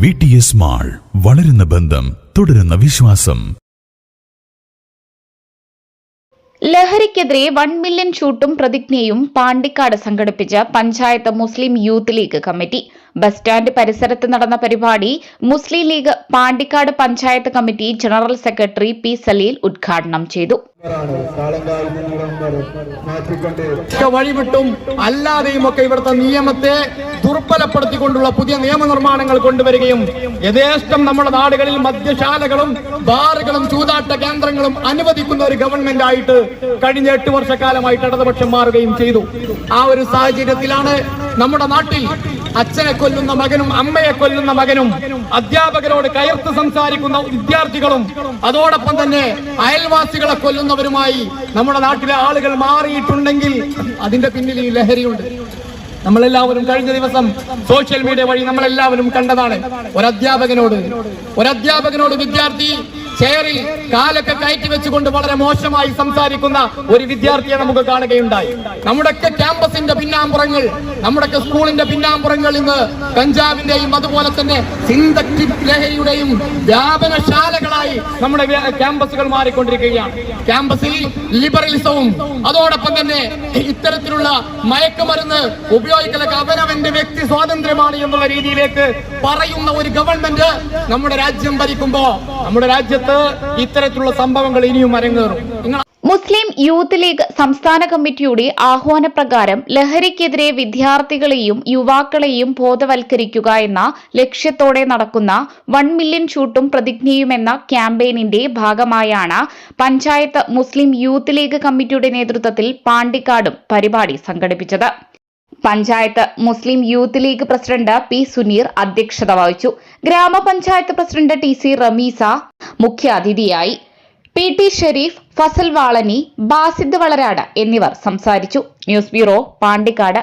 V T S mall വളരുന്ന ബന്ധം തുടരുന്ന വിശ്വാസം. ലഹരിക്കെതിരെ വൺ മില്യൺ ഷൂട്ടും പ്രതിജ്ഞയും പാണ്ടിക്കാട് സംഘടിപ്പിച്ച panchayat Muslim Youth League committee. Bus stand പരിസരത്ത് നടന്ന പരിപാടി Muslim League Pandikkad panchayat committee general secretary P Saleel ഉദ്ഘാടനം ചെയ്തു. വഴിവിട്ടും അല്ലാതെയും ഒക്കെ ഇവിടുത്തെ നിയമത്തെ ദുർബലപ്പെടുത്തിക്കൊണ്ടുള്ള പുതിയ നിയമനിർമ്മാണങ്ങൾ കൊണ്ടുവരികയും യഥേഷ്ടം നമ്മുടെ നാടുകളിൽ മദ്യശാലകളും ബാറുകളും ചൂതാട്ട കേന്ദ്രങ്ങളും അനുവദിക്കുന്ന ഒരു ഗവൺമെന്റ് ആയിട്ട് കഴിഞ്ഞ എട്ട് വർഷക്കാലമായിട്ട് ഇടതുപക്ഷം മാറുകയും ചെയ്തു. ആ ഒരു സാഹചര്യത്തിലാണ് നമ്മുടെ നാട്ടിൽ അച്ഛനെ കൊല്ലുന്ന മകനും അമ്മയെ കൊല്ലുന്ന മകനും അധ്യാപകരോട് കയർത്ത് സംസാരിക്കുന്ന വിദ്യാർത്ഥികളും അതോടൊപ്പം തന്നെ അയൽവാസികളെ കൊല്ലുന്നവരുമായി നമ്മുടെ നാട്ടിലെ ആളുകൾ മാറിയിട്ടുണ്ടെങ്കിൽ അതിന്റെ പിന്നിൽ ഈ ലഹരിയുണ്ട്. നമ്മളെല്ലാവരും കഴിഞ്ഞ ദിവസം സോഷ്യൽ മീഡിയ വഴി നമ്മളെല്ലാവരും കണ്ടതാണ്. ഒരു അധ്യാപകനോട് ഒരു അധ്യാപകനോട് വിദ്യാർത്ഥി ചെയറിൽ കാലൊക്കെ കയറ്റി വെച്ചുകൊണ്ട് വളരെ മോശമായി സംസാരിക്കുന്ന ഒരു വിദ്യാർത്ഥിയെ നമുക്ക് കാണുകയുണ്ടായി. നമ്മുടെയൊക്കെ ക്യാമ്പസിന്റെ പിന്നാമ്പുറങ്ങൾ നമ്മുടെയൊക്കെ സ്കൂളിന്റെ പിന്നാമ്പുറങ്ങൾ ഇന്ന് കഞ്ചാവിന്റെയും അതുപോലെ തന്നെ സിന്തറ്റിക് ലഹരിയുടെയും വ്യാപനശാലകളായി നമ്മുടെ ക്യാമ്പസുകൾ മാറിക്കൊണ്ടിരിക്കുകയാണ്. ക്യാമ്പസിൽ ലിബറലിസവും അതോടൊപ്പം തന്നെ ഇത്തരത്തിലുള്ള മയക്കുമരുന്ന് ഉപയോഗിക്കലൊക്കെ അവനവന്റെ വ്യക്തി സ്വാതന്ത്ര്യമാണ് എന്നുള്ള രീതിയിലേക്ക് പറയുന്ന ഒരു ഗവൺമെന്റ് നമ്മുടെ രാജ്യം ഭരിക്കുമ്പോ നമ്മുടെ രാജ്യത്ത് ഇത്തരത്തിലുള്ള സംഭവങ്ങൾ ഇനിയും അരങ്ങേറും. മുസ്ലിം യൂത്ത് ലീഗ് സംസ്ഥാന കമ്മിറ്റിയുടെ ആഹ്വാനപ്രകാരം ലഹരിക്കെതിരെ വിദ്യാർത്ഥികളെയും യുവാക്കളെയും ബോധവൽക്കരിക്കുക എന്ന ലക്ഷ്യത്തോടെ നടക്കുന്ന വൺ മില്യൺ ഷൂട്ടും പ്രതിജ്ഞയുമെന്ന ക്യാമ്പയിനിന്റെ ഭാഗമായാണ് പഞ്ചായത്ത് മുസ്ലിം യൂത്ത് ലീഗ് കമ്മിറ്റിയുടെ നേതൃത്വത്തിൽ പാണ്ടിക്കാടും പരിപാടി സംഘടിപ്പിച്ചത്. Panchayat Muslim Youth League president P Suneer അധ്യക്ഷത വഹിച്ചു. ഗ്രാമപഞ്ചായത്ത് പ്രസിഡന്റ് ടി സി റമീസ മുഖ്യാതിഥിയായി. പി ടി ഷെരീഫ് ഫസൽ വാളനി ബാസിദ് വളരാട് എന്നിവർ സംസാരിച്ചു. News bureau Pandikkad.